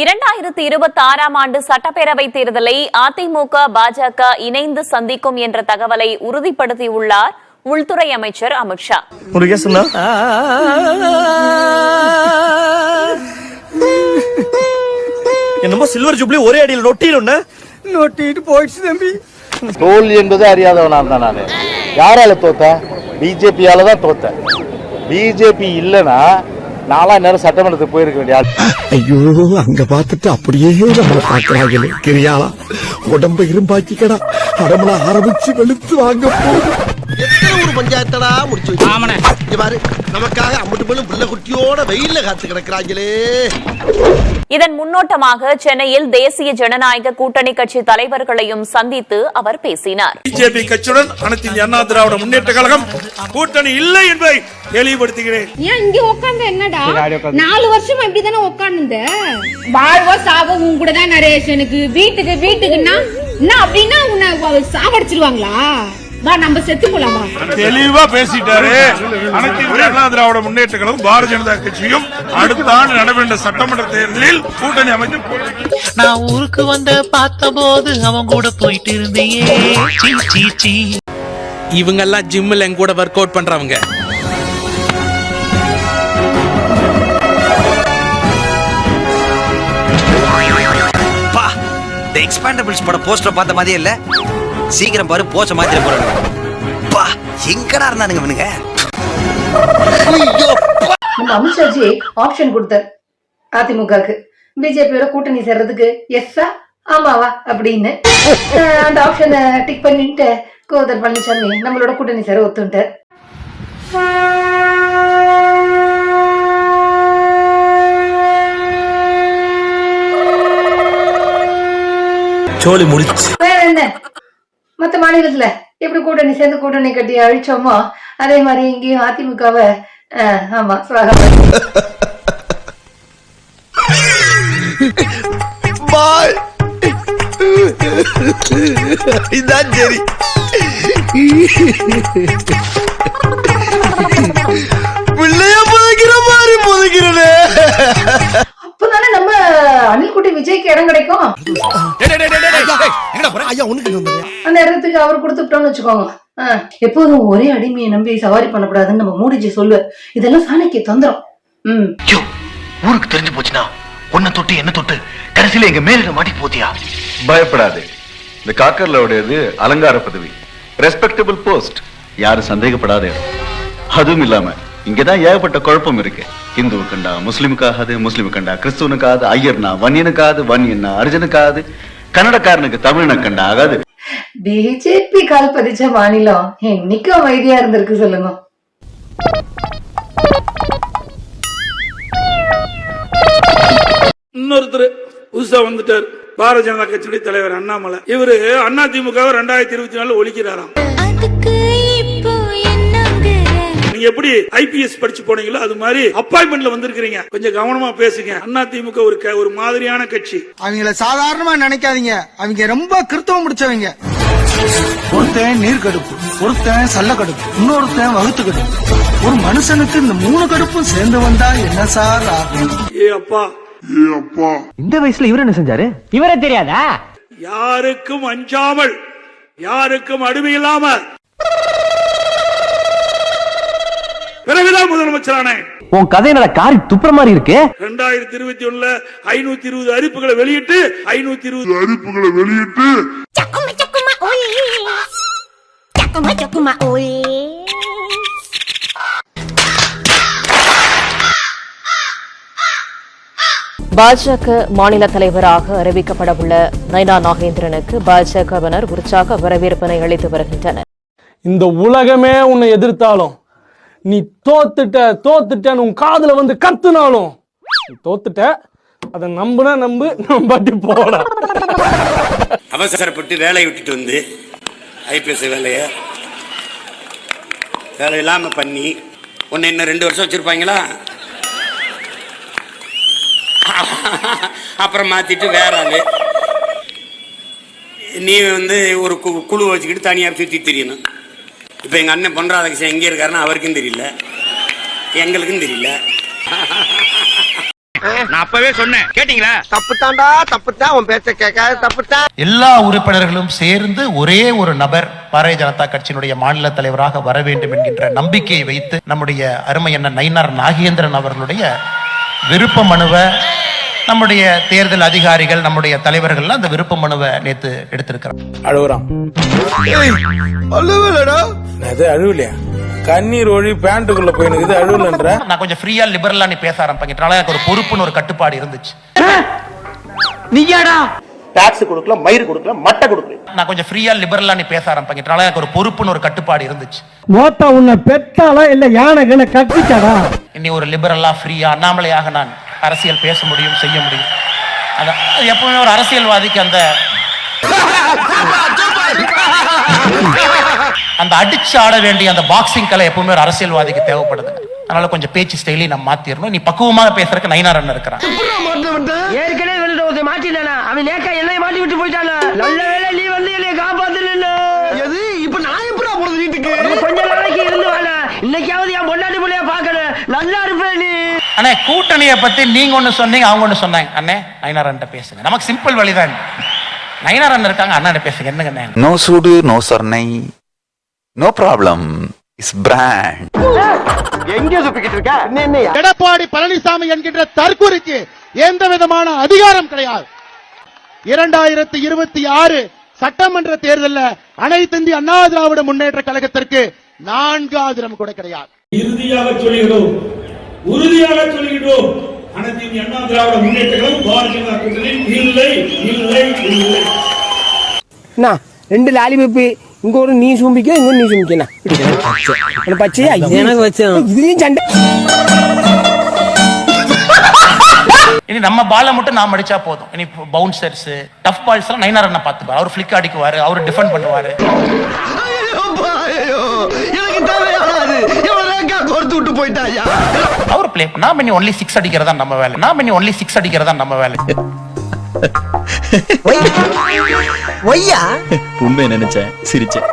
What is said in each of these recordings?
இரண்டாயிரத்தி இருபத்தி ஆறாம் ஆண்டு சட்டப்பேரவை தேர்தலை அதிமுக பாஜக இணைந்து சந்திக்கும் என்ற தகவலை உறுதிப்படுத்தியுள்ளார் உள்துறை அமைச்சர் அமித்ஷா என்னமோ சில்வர் ஜூப்ளி ஒரே அடியில் நொட்டிடும் நொட்டிட்டு போயிடுச்சு தம்பி. தோல்வி என்பது அறியாதவனா இருந்தேன் நான். யாரால தோத்தேன் பிஜேபியால தான் தோத்தேன் பிஜேபி இல்லைன்னா நாலா நேரம் சட்டமன்றத்துக்கு போயிருக்க வேண்டிய ஐயோ அங்க பாத்துட்டு அப்படியே நம்மளை பாக்குறாங்களே கிரியாளா உடம்ப இரும்பாக்கிக்கடா. அடமள ஆரம்பிச்சு வெளுத்து வாங்க போகுது ஊர் பஞ்சாயத்தடா முடிச்சு இங்க பாரு நமக்காக அம்பட்டு போலும் புள்ள குட்டியோட வெயில்ல காத்து கிடக்குறாங்களே. இதன் முன்னோட்டமாக சென்னையில் தேசிய ஜனநாயக கூட்டணி கட்சி தலைவர்களையும் சந்தித்து அவர் பேசினார். பிஜேபி கட்சியுடன் அனைத்து அண்ணா திராவிட முன்னேற்ற கழகம் கூட்டணி இல்லை என்பதை தெளிவுபடுத்துகிறேன். ஏன் இங்க உட்கார்ந்து என்னடா? நாலு வருஷமா இப்படிதானே உட்கார்ந்து வாழ்வோ சாவோ உன் கூட தான் நரேஷனுக்கு வீட்டுக்கு வீட்டுக்குன்னா என்ன அப்படின்னா உன்னை சாவடிச்சிருவாங்களா? வா நம்ம செத்து போலாம்? வா தெளிவா பேசிட்டாரு. அனைத்து அண்ணா திராவிட முன்னேற்ற கழகம் பாரதிய ஜனதா கட்சியும் அடுத்த ஆண்டு நடைபெற்ற சட்டமன்ற தேர்தலில் கூட்டணி அமைத்து நான் ஊருக்கு வந்த பார்த்தபோது அவன் கூட போயிட்டு இருந்தியே. சீ, சீ. இவங்கெல்லாம் ஜிம்ல என் கூட ஒர்க் அவுட் பண்றவங்க. எக்ஸ்பாண்டபிள்ஸ் பட போஸ்டர் பார்த்த மாதிரியே இல்ல? சீக்கிரம் பாரு போச்ச மாதிரி போறாங்க பா எங்கடா இருந்தானுங்க இவனுங்க? நம்ம அமித்ஷாஜி ஆப்ஷன் கொடுத்தார் அதிமுகக்கு பிஜேபியோட கூட்டணி சேர்றதுக்கு எஸ்ஸா ஆமாவா அப்படின்னு. அந்த ஆப்ஷனை டிக் பண்ணிட்டு கோதர் பழனிசாமி நம்மளோட கூட்டணி சேர ஒத்துட்டார் சோலி முடிச்சு வேற என்ன? மத்த மாநிலத்துல எப்படி கூட்டணி சேர்ந்து கூட்டணி கட்டி அழிச்சோமோ அதே மாதிரி இங்கேயும் அதிமுகவை அஹ், ஆமா இதான் சரி பிள்ளைய புதைக்கிற மாதிரி புதைக்கிறனே. அணில்குட்டி விஜய்க்கு இடம் கிடைக்கும். அந்த இடத்துக்கு அவர் கொடுத்துட்டோம்னு வச்சுக்கோங்க. எப்போதும் ஒரே அடிமையை நம்பி சவாரி பண்ணக்கூடாதுன்னு நம்ம மூடிஜி சொல்லு. இதெல்லாம் சாணக்கிய தந்திரம் ம். ஊருக்கு தெரிஞ்சு போச்சுன்னா உன்னை தொட்டு என்ன தொட்டு கடைசியில எங்க மேலிட மாட்டி போத்தியா? பயப்படாது. இந்த காக்கர்லோடையது அலங்கார பதவி. ரெஸ்பெக்டபிள் போஸ்ட் யாரும் சந்தேகப்படாத. அதுவும் இல்லாம இங்கதான் ஏகப்பட்ட குழப்பம் இருக்கு. இந்துவு கண்டா முஸ்லிமுக்காகாது முஸ்லிமு கண்டா கிறிஸ்துவனுக்காது ஐயர்னா வன்னியனுக்காது வன்னியன்னா அர்ஜுனுக்காது கன்னடக்காரனுக்கு தமிழனை கண்டா ஆகாது பிஜேபி கால் பதிச்ச மாநிலம் என்னைக்கும் அமைதியா இருந்திருக்கு சொல்லுங்க. இன்னொருத்தர் புதுசா வந்துட்டார். பாரதிய ஜனதா கட்சியுடைய தலைவர் அண்ணாமலை. இவரு அண்ணா திமுக ரெண்டாயிரத்தி இருபத்தி நாலு ஒழிக்கிறாராம். நீங்க எப்படி ஐபிஎஸ் படிச்சு போனீங்களோ அது மாதிரி அப்பாயின்மெண்ட்ல வந்திருக்கீங்க கொஞ்சம் கவனமா பேசுங்க. அண்ணா திமுக ஒரு ஒரு மாதிரியான கட்சி. அவங்கள சாதாரணமா நினைக்காதீங்க. அவங்க ரொம்ப கிறிஸ்தவம் முடிச்சவங்க. ஒருத்தன் நீர் கடுப்பு ஒருத்தன் சல்ல கடுப்பு இன்னொருத்தன் வகுத்து கடுப்பு. ஒரு மனுஷனுக்கு இந்த மூணு கடுப்பும் சேர்ந்து வந்தா என்ன சார் ஆகும்? ஏ அப்பா. இந்த வயசுல இவர் என்ன செஞ்சாரு? இவரே தெரியாதா? யாருக்கும் அஞ்சாமல் யாருக்கும் அடிமை இல்லாம பிறகுதான் முதலமைச்சரானேன் உன் கதை என்னடா காரி துப்புற மாதிரி இருக்கு. ரெண்டாயிரத்தி இருபத்தி ஒண்ணுல ஐநூத்தி இருபது அறிப்புகளை வெளியிட்டு ஐநூத்தி இருபது அறிப்புகளை வெளியிட்டு. பாஜக மாநில தலைவராக அறிவிக்கப்படவுள்ள நைனா நாகேந்திரனுக்கு பாஜகவினர் உற்சாக வரவேற்பினை அளித்து வருகின்றனர். இந்த உலகமே உன்னை எதிர்த்தாலும் நீ தோத்துட்ட தோத்துட்டன்னு உன் காதுல வந்து கத்துனாலும் நீ தோத்துட்ட அதை நம்புனா நம்பு நம்பாட்டி போட. அவசரப்பட்டு வேலையை விட்டுட்டு வந்து ஐபிஎஸ் வேலையை வேலை இல்லாம பண்ணி உன்னை இன்னும் ரெண்டு வருஷம் வச்சிருப்பாங்களா? அப்புறம் மாத்திட்டு வேற ஆளு. நீ வந்து ஒரு கு- குழு வச்சுக்கிட்டு தனியாக சுற்றி தெரியணும். இப்போ எங்கள் அண்ணன் பொன் ராதாகிருஷ்ணன் எங்கே இருக்காருன்னு அவருக்கும் தெரியல. எங்களுக்கும் தெரியல. நான் அப்பவே சொன்னேன். கேட்டீங்களா? தப்புத்தான்டா தப்புத்தான் உன் பேச்ச கேட்காத தப்புத்தான் எல்லா உறுப்பினர்களும் சேர்ந்து ஒரே ஒரு நபர் பாரதிய ஜனதா கட்சியினுடைய மாநில தலைவராக வர வேண்டும் என்கின்ற நம்பிக்கையை வைத்து நம்முடைய அருமை நயினார் நாகேந்திரன் அவர்களுடைய விருப்ப மனுவை நம்முடைய தேர்தல் அதிகாரிகள் நம்முடைய தலைவர்கள் அந்த விருப்ப மனுவை நேத்து எடுத்திருக்கிறார் அழுகுறான் அழுவலடா. அது அழுவலையா? கண்ணீர் ஒழி பேண்ட்டுக்குள்ள போயினுக்குது அழுவலன்ற? நான் கொஞ்சம் ஃப்ரீயா லிபரலா நீ பேச ஆரம்பிக்கிறனால எனக்கு ஒரு பொறுப்புன்னு ஒரு கட்டுப்பாடு இருந்துச்சு. நீயாடா? டாக்ஸ் கொடுக்கல மயிர் கொடுக்கல மட்டை கொடுக்கல. நான் கொஞ்சம் ஃப்ரீயா லிபரலா நீ பேச ஆரம்பிக்கிறனால எனக்கு ஒரு பொறுப்புன்னு ஒரு கட்டுப்பாடு இருந்துச்சு. மோத்தா உன்னை பெத்தாளா இல்ல யானை கட்டிச்சாடா? இனி ஒரு லிபரலா ஃப்ரீயா அண்ணாமலையாக நான் அரசியல் பேச முடியும் செய்ய முடியும். அது அது எப்பவுமே ஒரு அரசியல்வாதிக்கு அந்த அந்த அடிச்சு ஆட வேண்டிய அந்த பாக்ஸிங் கலை எப்பவுமே ஒரு அரசியல்வாதிக்கு தேவைப்படுது. அதனால கொஞ்சம் பேச்சு ஸ்டைலையும் நம்ம மாத்திரணும். நீ பக்குவமாக பேசுறதுக்கு நயினார் அண்ணன் இருக்கிறான். ஏற்கனவே வெளியில ஒருத்தன் மாட்டினானா அவன் நேக்கா என்னைய மாட்டி விட்டு போயிட்டானா? நல்ல வேளை நீ வந்து என்னைய காப்பாத்துன எது? இப்ப நான் எப்படா போறது வீட்டுக்கு? கொஞ்ச நாளைக்கு இருந்து வாழ இன்னைக்காவது என் பொண்டாட்டி பிள்ளைய பாக்கணும் நல்லா இருப்பேன் நீ. அண்ணே கூட்டணியை பத்தி நீங்க ஒண்ணு சொன்னீங்க அவங்க ஒண்ணு சொன்னாங்க. அண்ணே நயினார் அண்ணன் பேசுங்க. நமக்கு சிம்பிள் வழிதான் நயினார் அண்ணன் இருக்காங்க அண்ணன் பேசுங்க. என்னங்க நோ சூடு நோ சொர்ணை நோ ப்ராப்ளம் இஸ் பிராண்ட் எங்க சுப்பிக்கிட்டு இருக்க? எடப்பாடி பழனிசாமி என்கின்ற தற்கொலைக்கு எந்த விதமான அதிகாரம் கிடையாது. இரண்டாயிரத்தி இருபத்தி ஆறு சட்டமன்ற தேர்தலில் அனைத்து இந்திய அண்ணா திராவிட முன்னேற்ற கழகத்திற்கு நான்கு ஆதிரம் கூட கிடையாது. இறுதியாக சொல்கிறோம் உறுதியாக சொல்கிறோம் அனைத்து அண்ணா திராவிட முன்னேற்ற கழகம் பாரதிய ஜனதா கூட்டணியில் இல்லை இல்லை இல்லை. என்ன ரெண்டு லாலிபப்பு இங்க ஒரு நீ சும்பிக்க இங்க நீ சும்பிக்கண்ணா பச்சையா? எனக்கு வச்சேன் இதுலயும் சண்டை. இனி நம்ம பாலை மட்டும் நாம் அடிச்சா போதும். இனி பவுன்சர்ஸ் டஃப் பால்ஸ் எல்லாம் நைனார் அண்ணன் பாத்துப்பாரு அவர் ஃபிளிக் அடிக்குவாரு அவர் டிஃபெண்ட் பண்ணுவாரு. போயிட்டாயா? அவர் பிளே நாம இனி ஒன்லி சிக்ஸ் அடிக்கிறதா நம்ம வேலை. நாம இனி ஒன்லி சிக்ஸ் அடிக்கிறதா நம்ம வேலை. ஒய்யா? உண்மை நினைச்சேன். சிரிச்சேன்.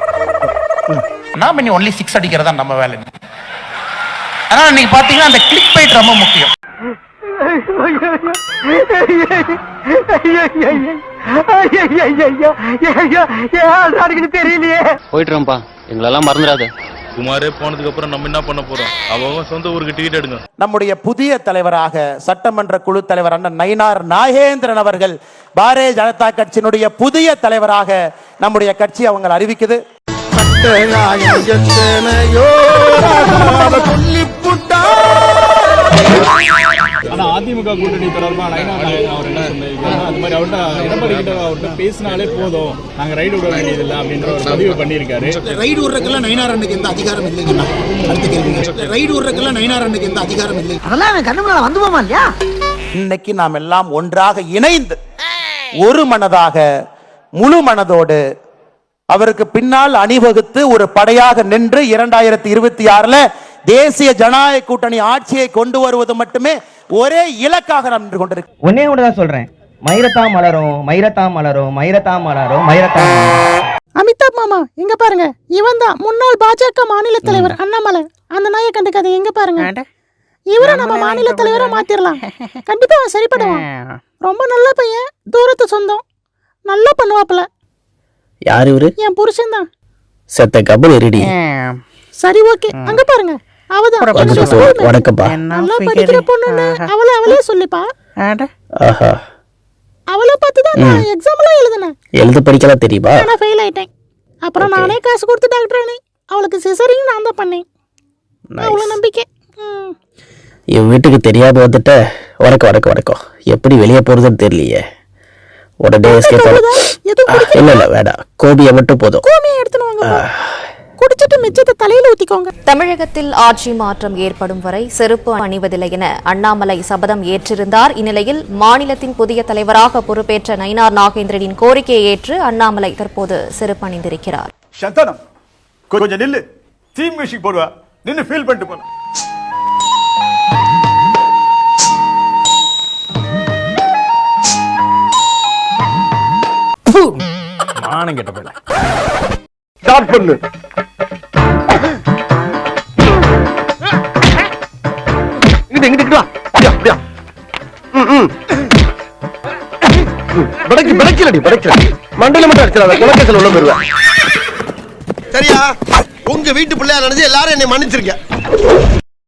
நாம இனி ஒன்லி சிக்ஸ் அடிக்கிறதா நம்ம வேலை. ஆனா நீங்க பாத்தீங்கன்னா அந்த கிளிக் பைட் ரொம்ப முக்கியம். தெரியலையே போயிட்டுறோம்ப்பா எங்களெல்லாம் மறந்துடாத குமாரே போனதுக்கு அப்புறம் நம்ம என்ன பண்ண போறோம்? அவங்க சொந்த ஊருக்கு டிக்கெட் எடுங்க. நம்முடைய புதிய தலைவராக சட்டமன்ற குழு தலைவர் அண்ணன் நயினார் நாகேந்திரன் அவர்கள் பாரதிய ஜனதா கட்சியினுடைய புதிய தலைவராக நம்முடைய கட்சி அவங்க அறிவிக்குது. அதிமுக கூட்டணி தொடர்பா நயனா நாகேந்திரன் அவர் என்ன சொல்லியிருக்காருன்னா அந்த மாதிரி அவர்கிட்ட எடப்பாடி கிட்ட அவர்கிட்ட பேசினாலே போதும். நாங்க ரைடு விட வேண்டியதில்லை அப்படின்ற ஒரு பதிவு பண்ணியிருக்காரு. ரைடு விடுறதுக்கெல்லாம் நயினார் அன்னைக்கு எந்த அதிகாரம் இல்லைங்கண்ணா அடுத்த கேள்வி. ரைடு விடுறதுக்கெல்லாம் நயினார் அன்னைக்கு எந்த அதிகாரம் இல்லை அதெல்லாம் கண்ணு வந்து போமா இல்லையா? இன்னைக்கு நாம் எல்லாம் ஒன்றாக இணைந்து ஒரு மனதாக முழு மனதோடு அவருக்கு பின்னால் அணிவகுத்து ஒரு படையாக நின்று இரண்டாயிரத்தி இருபத்தி ஆறுல தேசிய ஜனநாயக கூட்டணி ஆட்சியை கொண்டு வருவது மட்டுமே ஒரே இலக்காக நாம் நின்று கொண்டிருக்கிறோம் ஒன்னே ஒன்று தான் சொல்றேன். மயிரத்தா மலரும் மயிரத்தா மலரும் மயிரத்தா மலரும் மயிரத்தா அமிதாப் மாமா இங்க பாருங்க. இவன் தான் முன்னாள் பாஜக மாநில தலைவர் அண்ணாமலை. அந்த நாயை கண்டுக்காத எங்க பாருங்க. இவரை நம்ம மாநில தலைவரா மாத்திரலாம். கண்டிப்பா அவன் சரிப்படுவான். ரொம்ப நல்ல பையன் தூரத்து சொந்தம். நல்லா பண்ணுவாப்புல. யார் இவரு? என் புருஷன் தான் செத்த கபல் சரி ஓகே. அங்க பாருங்க. அவதான். வணக்கம்ப்பா நல்லா படிக்கிற பொண்ணுன்னு அவளை அவளே சொல்லிப்பா. ஆஹா. அவளை பார்த்து தான் நான் எக்ஸாம்லாம் எழுதினேன். எழுத படிக்கலாம் தெரியுமா? ஆனா ஃபெயில் ஆயிட்டேன். அப்புறம் நானே காசு கொடுத்து டாக்டர் ஆனேன். அவளுக்கு சிசரிங் நான் தான் பண்ணேன். அவ்வளவு நம்பிக்கை. என் வீட்டுக்கு தெரியாம வந்துட்ட. வணக்கம் வணக்கம் வணக்கம். எப்படி வெளியே போறதுன்னு தெரியலையே. உடனே ஆ, இல்ல இல்ல வேண்டாம் கோபியை மட்டும் போதும். குடிச்சிட்டு மிச்சத்தை தலையில ஊத்திக்கோங்க. தமிழகத்தில் ஆட்சி மாற்றம் ஏற்படும் வரை செருப்பு அணிவதில்லை என அண்ணாமலை சபதம் ஏற்றிருந்தார். இந்நிலையில் மாநிலத்தின் புதிய தலைவராக பொறுப்பேற்ற நயினார் நாகேந்திரனின் கோரிக்கையை ஏற்று அண்ணாமலை தற்போது செருப்பு அணிந்திருக்கிறார். சந்தானம் கொஞ்சம் நில்லு. தீம் மியூசிக் போடுவா. நின்னு ஃபீல் பண்ணிட்டு போன மானம் கெட்ட ஸ்டார்ட் பண்ணு. படைக்கு படைக்கலடி படைக்கல மண்டையில மட்டும் அடிச்சிடாத குலக்கேசல் உள்ள போயிருவேன் சரியா? உங்க வீட்டு பிள்ளையா நினைச்சு எல்லாரும் என்னை மன்னிச்சிருக்க